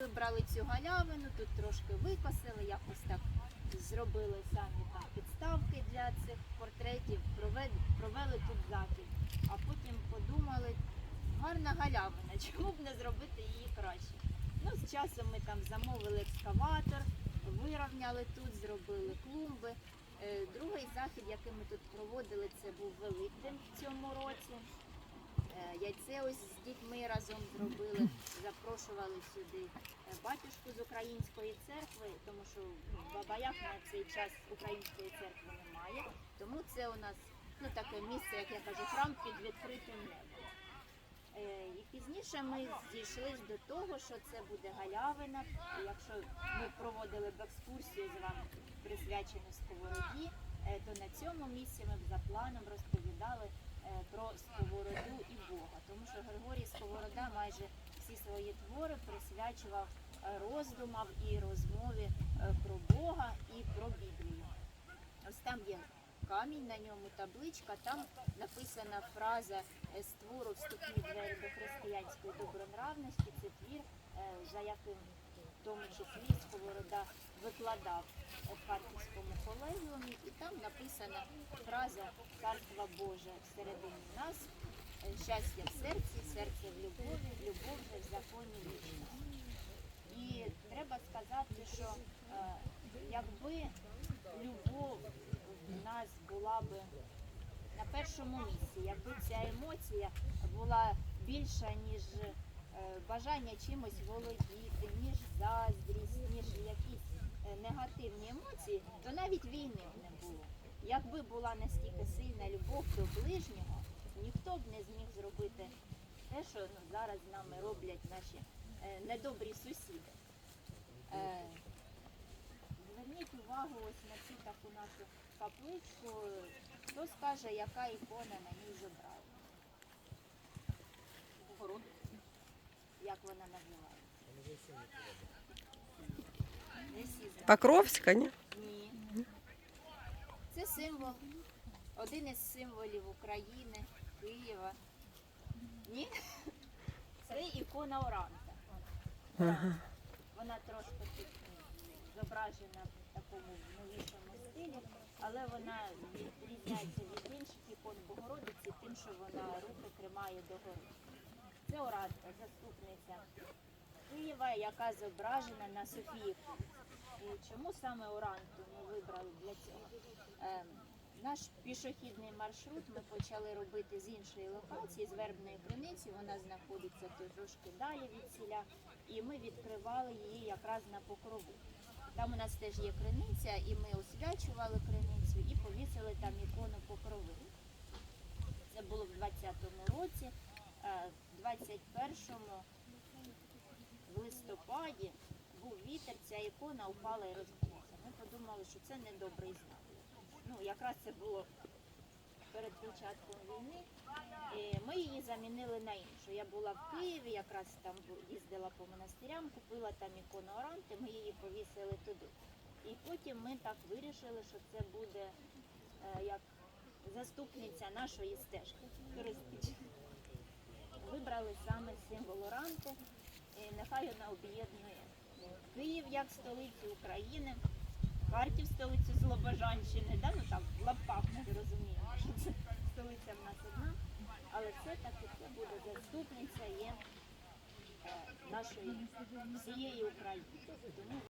Вибрали цю галявину, тут трошки викосили, якось так зробили самі там підставки для цих портретів, провели, провели тут захід. А потім подумали, гарна галявина, чому б не зробити її краще. Ну, з часом ми там замовили екскаватор, вирівняли тут, зробили клумби. Е, Другий захід, який ми тут проводили, це був Великдень в цьому році. Е, Яйце ось з дітьми разом зробили, запрошували сюди е, батюшку з української церкви, тому що в Бабаях на цей час української церкви немає. Тому це у нас ну, таке місце, як я кажу, храм під відкритим небом. Е, І пізніше ми зійшлися до того, що це буде галявина. Якщо ми проводили б екскурсію з вами присвячену сковороді, то на цьому місці ми б за планом розповідали е, про сковороду і Бога. Тому що Григорій Сковорода майже всі свої твори присвячував е, роздумам і розмові е, про Бога і про Біблію. Ось там є камінь, на ньому табличка, там написана фраза е, з твору вступні двері до християнської добронравності. Це твір, е, за яким тому числі Сковорода викладав в Харківському колегіумі, і там написана фраза Царства Боже всередині нас, е, щастя в серці, серце в любові, любов же в законі вічності. І треба сказати, що е, якби любов в нас була б на першому місці, якби ця емоція була більша, ніж бажання чимось володіти, ніж заздрість, ніж якісь е, негативні емоції, то навіть війни б не було. Якби була настільки сильна любов до ближнього, ніхто б не зміг зробити те, що ну, зараз з нами роблять наші е, недобрі сусіди. Е, Зверніть увагу ось на цю таку нашу капличку. Хто скаже, яка ікона на ній зображена? Як вона називається? Покровська, ні? Ні. Це символ, один із символів України, Києва. Ні? Це ікона Оранта. Ага. Вона трошки тут зображена в такому новішому стилі, але вона відрізняється від інших ікон Богородиці тим, що вона руки тримає догори. Це Оранта, заступниця Києва, яка зображена на Софії. І чому саме Оранту ми вибрали для цього? Ем, наш пішохідний маршрут ми почали робити з іншої локації, з вербної криниці. Вона знаходиться трошки далі від сіля, і ми відкривали її якраз на покрову. Там у нас теж є криниця, і ми освячували криницю і повісили там ікону покрови. Це було в 20-му році, Е, в 21-му в листопаді був вітер, ця ікона упала і розбилася. Ми подумали, що це недобрий знак. Ну, якраз це було перед початком війни. І ми її замінили на іншу. Я була в Києві, якраз там їздила по монастирям, купила там ікону Оранти, ми її повісили туди. І потім ми так вирішили, що це буде е, як заступниця нашої стежки. Вибрали саме символ Оранти, і нехай вона об'єднує Київ як столицю України, Харків столицю Слобожанщини, да? ну там в лапках ми розуміємо, що це столиця в нас одна, але все-таки це буде заступниця є е, нашої всієї України.